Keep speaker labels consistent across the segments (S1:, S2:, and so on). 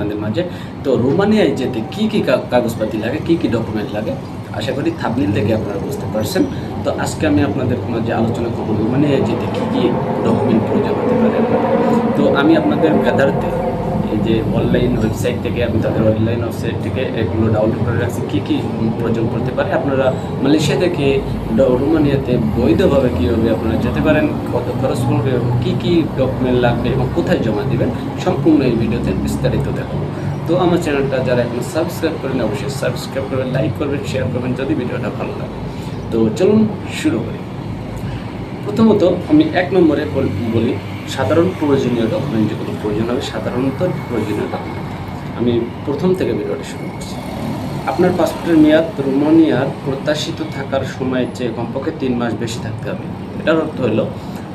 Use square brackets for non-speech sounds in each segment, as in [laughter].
S1: আপনাদের মাঝে। তো রোমানিয়ায় যেতে কী কী কাগজপাতি লাগে, কী কী ডকুমেন্ট লাগে? আশা করি থাপনিল থেকে আপনারা বুঝতে পারছেন। তো আজকে আমি আপনাদের মাঝে আলোচনা করব রোমানিয়ায় যেতে কী কী ডকুমেন্ট প্রয়োজন হতে পারে। তো আমি আপনাদের গাদারতে এই যে অনলাইন ওয়েবসাইট থেকে আমি তাদের অনলাইন ওয়েবসাইট থেকে এগুলো ডাউনলোড করে রাখছি, কী কী প্রয়োজন করতে পারে? আপনারা মালয়েশিয়া থেকে রোমানিয়াতে বৈধভাবে কীভাবে আপনারা যেতে পারেন, কত খরচ পড়বে এবং কী কী ডকুমেন্ট লাগবে এবং কোথায় জমা দিবেন, সম্পূর্ণ এই ভিডিওতে বিস্তারিত দেখাবো। তো আমার চ্যানেলটা যারা এখন সাবস্ক্রাইব করেন, অবশ্যই সাবস্ক্রাইব করবেন লাইক করবেন শেয়ার করবেন যদি ভিডিওটা ভালো লাগে। তো চলুন শুরু করি। প্রথমত আমি এক নম্বরে বলি সাধারণ প্রয়োজনীয় ডকুমেন্ট যেগুলো প্রয়োজন হবে, সাধারণত প্রয়োজনীয় ডকুমেন্ট আমি প্রথম থেকে ভিডিওটা শুরু করছি। আপনার পাসপোর্টের মেয়াদ রোমানিয়ার প্রত্যাশিত থাকার সময়ের চেয়ে কমপক্ষে তিন মাস বেশি থাকতে হবে। এটার অর্থ হলো,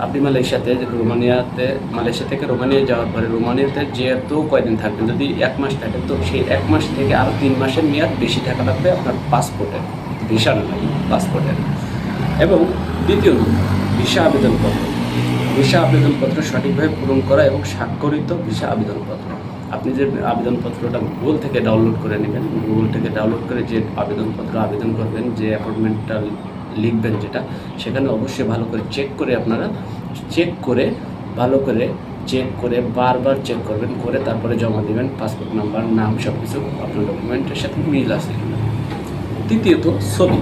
S1: আপনি মালয়েশিয়াতে রোমানিয়াতে, মালয়েশিয়া থেকে রোমানিয়া যাওয়ার পরে রোমানিয়াতে যেহেতু কয়দিন থাকবেন, যদি এক মাস থাকেন তো সেই এক মাস থেকে আরও তিন মাসের মেয়াদ বেশি থাকা লাগবে আপনার পাসপোর্টের ভিসা নয় পাসপোর্টের এবং দ্বিতীয় ভিসা আবেদনপত্র। ভিসা আবেদনপত্র সঠিকভাবে পূরণ করা এবং স্বাক্ষরিত ভিসা আবেদনপত্র। আপনি যে আবেদনপত্রটা গুগল থেকে ডাউনলোড করে নেবেন গুগল থেকে ডাউনলোড করে যে আবেদনপত্র, আবেদন করবেন, যে অ্যাপয়েন্টমেন্টটা লিখবেন যেটা, সেখানে অবশ্যই ভালো করে চেক করে আপনারা চেক করে, ভালো করে চেক করে, বারবার চেক করবেন, করে তারপরে জমা দেবেন পাসপোর্ট নাম্বার নাম সব কিছু আপনার ডকুমেন্টের সাথে মিল আছে। তৃতীয়ত, ছবি।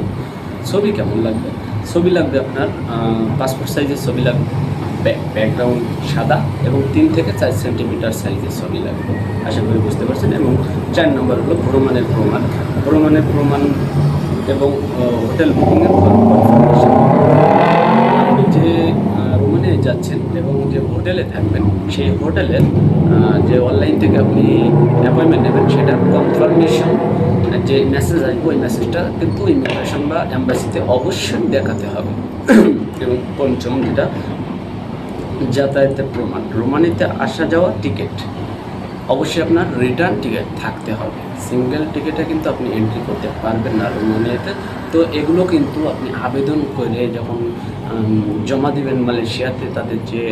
S1: ছবি কেমন লাগবে? ছবি লাগবে আপনার পাসপোর্ট সাইজের ছবি লাগবে। ব্যাকগ্রাউন্ড সাদা এবং তিন থেকে চার সেন্টিমিটার সাইজের ছবি লাগবে। আশা করি বুঝতে পারছেন এবং চার নম্বর হলো ভ্রমণের প্রমাণ। ভ্রমণের প্রমাণ এবং হোটেল বুকিংয়ের আপনি যে রোমানিয়ায় যাচ্ছেন এবং যে হোটেলে থাকবেন, সেই হোটেলের যে অনলাইন থেকে আপনি অ্যাপয়েন্টমেন্ট নেবেন, সেটার কনফার্মেশন যে মেসেজ আসবে, ওই মেসেজটা কিন্তু ইমিগ্রেশন বা অ্যাম্বাসিতে অবশ্যই দেখাতে হবে। [clears throat] এবং পঞ্চম যেটা যাতায়াতের প্রমাণ। রোমানিতে আসা যাওয়ার টিকিট। অবশ্যই আপনার রিটার্ন টিকিট থাকতে হবে। সিঙ্গেল টিকিটে কিন্তু আপনি এন্ট্রি করতে পারবেন না রোমানিয়াতে। তো এগুলো কিন্তু আপনি আবেদন করে যখন জমা দিবেন মালয়েশিয়াতে, তাদের যে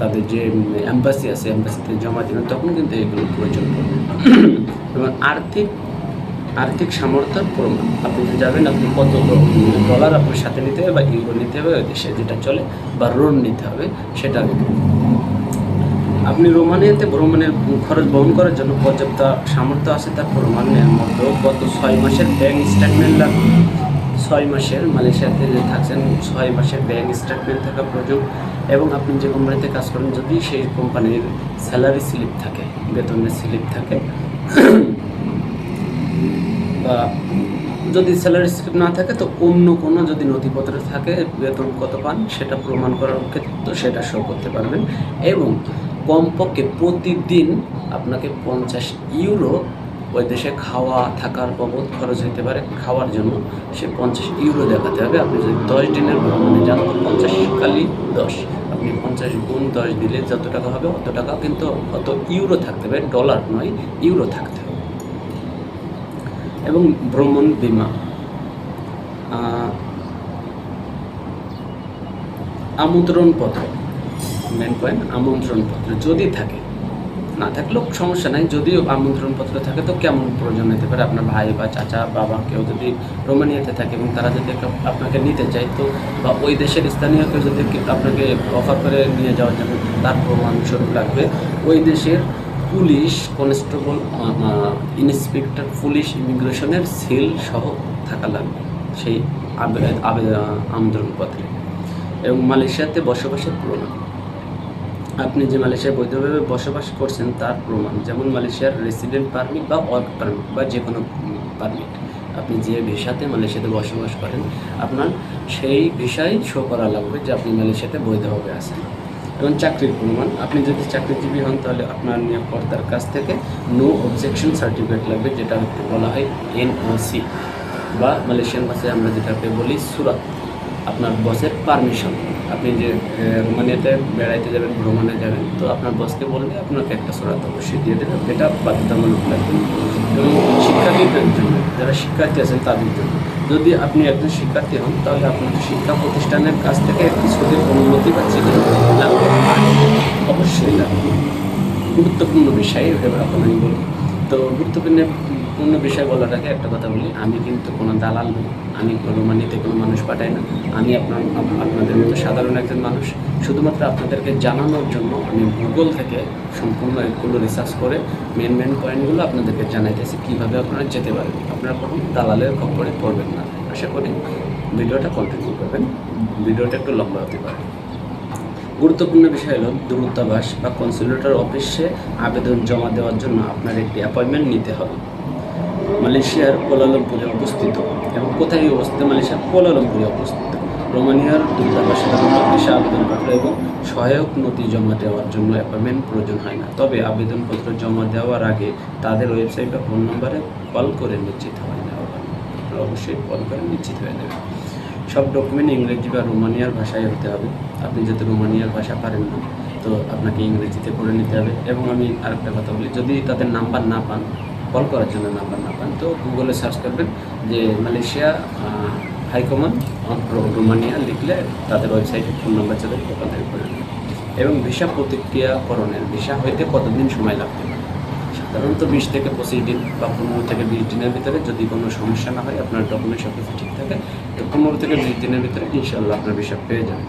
S1: তাদের যে অ্যাম্বাসি আছে অ্যাম্বাসিতে জমা দিবেন, তখন কিন্তু এগুলো প্রয়োজন পড়বে। [clears throat] এবং আর্থিক আর্থিক সামর্থ্যের প্রমাণ আপনি যাবেন আপনি কত ডলার আপনার সাথে নিতে হবে বা ইউরো নিতে হবে, ওই দেশে যেটা চলে, বা লোন নিতে হবে, সেটা। আপনি রোমানিয়াতে ভ্রমণের খরচ বহন করার জন্য পর্যাপ্ত সামর্থ্য আছে, তার প্রমাণের মতো গত ছয় মাসের ব্যাংক স্টেটমেন্ট লাগবে ছয় মাসের মালয়েশিয়াতে যে থাকছেন, ছয় মাসের ব্যাংক স্টেটমেন্ট থাকা প্রয়োজন এবং আপনি যে কোম্পানিতে কাজ করেন, যদি সেই কোম্পানির স্যালারি স্লিপ থাকে, বেতনের স্লিপ থাকে বা যদি স্যালারি স্লিপ না থাকে, তো অন্য কোনো যদি নথিপত্র থাকে, বেতন কত পান সেটা প্রমাণ করার ক্ষেত্রে তো সেটা শো করতে পারবেন। এবং কমপক্ষে প্রতিদিন আপনাকে পঞ্চাশ ইউরো ওই দেশে খাওয়া থাকার বাবদ খরচ হতে পারে খাওয়ার জন্য। সে পঞ্চাশ ইউরো দেখাতে হবে। আপনি যদি দশ দিনের ভ্রমণে যান পঞ্চাশ কালি দশ। আপনি পঞ্চাশ গুণ দশ দিলে যত টাকা হবে অত টাকা, কিন্তু অত ইউরো থাকতে হবে ডলার নয় ইউরো থাকতে হবে। এবং ভ্রমণ বিমা। আহ, আমন্ত্রণ পত্র মেন পয়েন্ট আমন্ত্রণ পত্র যদি থাকে না থাকলেও সমস্যা নাই যদিও আমন্ত্রণ পত্র থাকে তো কেমন প্রয়োজন হতে পারে? আপনার ভাই বা চাচা বাবা কেউ যদি রোমানিয়াতে থাকে এবং তারা যদি আপনাকে নিতে চায় তো বা ওই দেশের স্থানীয় কেউ যদি আপনাকে অফার করে নিয়ে যাওয়ার জন্য তার প্রমাণ প্রমাণস্বরূপ লাগবে ওই দেশের পুলিশ কনস্টেবল ইন্সপেক্টর পুলিশ ইমিগ্রেশনের সিল সহ থাকা লাগবে সেই আমন্ত্রণপত্রে এবং মালয়েশিয়াতে বসবাসের প্রমাণ। আপনি যে মালয়েশিয়ায় বৈধভাবে বসবাস করছেন, তার প্রমাণ। যেমন মালয়েশিয়ার রেসিডেন্ট পারমিট বা ওয়ার্ক পারমিট বা যে কোনো পারমিট আপনি যে ভিসাতে মালয়েশিয়াতে বসবাস করেন, আপনার সেই ভিসাই শো করা লাগবে যে আপনি মালয়েশিয়াতে বৈধভাবে আছেন। এবং চাকরির প্রমাণ। আপনি যদি চাকরিজীবী হন, তাহলে আপনার নিয়োগকর্তার কাছ থেকে নো অবজেকশন সার্টিফিকেট লাগবে, যেটা হচ্ছে বলা হয় এনওসি বা মালয়েশিয়ান ভাষায় আমরা যেটাকে বলি সুরাত আপনার বসের পারমিশন আপনি যে রোমানিয়াতে বেড়াইতে যাবেন, ভ্রমণে যাবেন, তো আপনার বসকে বললে আপনাকে একটা সুরাত অবশ্যই দিয়ে দেবে এটা বাধ্যতামূলক লাগবে। এবং শিক্ষার্থীদের জন্য, যারা শিক্ষার্থী আছেন, তাদের জন্য। যদি আপনি একজন শিক্ষার্থী হন, তাহলে আপনার শিক্ষা প্রতিষ্ঠানের কাছ থেকে ছুটির অনুমতি চিঠি লাগবে অবশ্যই লাগবে গুরুত্বপূর্ণ বিষয় এবার এখন আমি বলব তো গুরুত্বপূর্ণ, পূর্ণ বিষয় বলার আগে একটা কথা বলি, আমি কিন্তু কোনো দালাল নই, আমি কোনো মানিতে কোনো মানুষ পাঠাই না। আমি আপনার, আপনাদের মতো সাধারণ একজন মানুষ। শুধুমাত্র আপনাদেরকে জানানোর জন্য আমি গুগল থেকে সম্পূর্ণ এগুলো রিসার্চ করে মেন মেন পয়েন্টগুলো আপনাদেরকে জানাইতেছি, কীভাবে আপনারা যেতে পারেন। আপনারা কোনো দালালের খবরে পড়বেন না। আশা করি ভিডিওটা কন্টিনিউ করবেন। ভিডিওটা একটু লম্বা হতে পারে। গুরুত্বপূর্ণ বিষয় হলো দূরত্বাবাস বা কনসুলেটর অফিসে আবেদন জমা দেওয়ার জন্য আপনার একটি অ্যাপয়েন্টমেন্ট নিতে হবে। মালয়েশিয়ার কোলালামপুরে অবস্থিত এবং কোথায় অবস্থিত? মালয়েশিয়ার কোলালামপুরে অবস্থিত। রোমানিয়ার দূতাবাসে অফিসে আবেদনপত্র এবং সহায়ক নথি জমা দেওয়ার জন্য অ্যাপয়েন্টমেন্ট প্রয়োজন হয় না। তবে আবেদনপত্র জমা দেওয়ার আগে তাদের ওয়েবসাইট বা ফোন নম্বরে কল করে নিশ্চিত হয়ে নেওয়া অবশ্যই কল করে নিশ্চিত হয়ে নেবেন। সব ডকুমেন্ট ইংরেজি বা রোমানিয়ার ভাষায় হতে হবে। আপনি যাতে রোমানিয়ার ভাষা পারেন না, তো আপনাকে ইংরেজিতে করে নিতে হবে। এবং আমি আরেকটা কথা বলি, যদি তাদের নাম্বার না পান কল করার জন্য নাম্বার না পান, তো গুগলে সার্চ করবেন যে মালয়েশিয়া হাইকমান রোমানিয়া লিখলে তাদের ওয়েবসাইটে ফোন নাম্বার চলে ওখান করে নেবেন। এবং ভিসা প্রতিক্রিয়াকরণের ভিসা হইতে কতদিন সময় লাগতে পারে? সাধারণত বিশ থেকে পঁচিশ দিন বা পনেরো থেকে বিশ দিনের ভিতরে যদি কোনো সমস্যা না হয়, আপনার ডকুমেন্ট সব কিছু ঠিক থাকে, তো পনেরো থেকে বিশ দিনের ভিতরে ইনশাল্লাহ আপনার বিষয় পেয়ে যাবেন।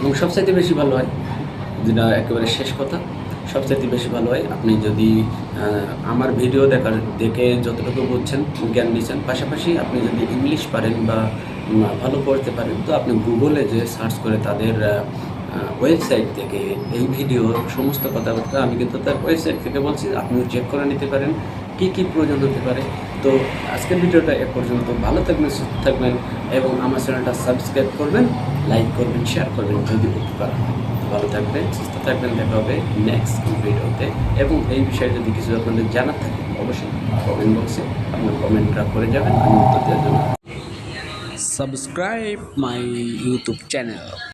S1: এবং সবচাইতে বেশি ভালো হয়, যেটা একেবারে শেষ কথা, সবচাইতে বেশি ভালো হয়, আপনি যদি আমার ভিডিও দেখার, দেখে যতটুকু বুঝছেন, জ্ঞান নিচ্ছেন পাশাপাশি আপনি যদি ইংলিশ পারেন বা ভালো পড়তে পারেন, তো আপনি গুগলে যে সার্চ করে তাদের ওয়েবসাইট থেকে এই ভিডিও সমস্ত কথাবার্তা আমি কিন্তু তার ওয়েবসাইট থেকে বলছি, আপনিও চেক করে নিতে পারেন, কী কী প্রয়োজন হতে পারে। তো আজকের ভিডিওটা এ পর্যন্ত, ভালো থাকবেন, সুস্থ থাকবেন, এবং আমার চ্যানেলটা সাবস্ক্রাইব করবেন লাইক করবেন শেয়ার করবেন, যদি উপকার হয়। ভালো থাকবেন, সুস্থ থাকবেন, দেখা হবে নেক্সট ভিডিওতে এবং এই বিষয়ে যদি কিছু আপনাদের জানার থাকে, অবশ্যই কমেন্ট বক্সে আপনার কমেন্টটা করে যাবেন, আমি উত্তর দেওয়ার জন্য। Subscribe my YouTube channel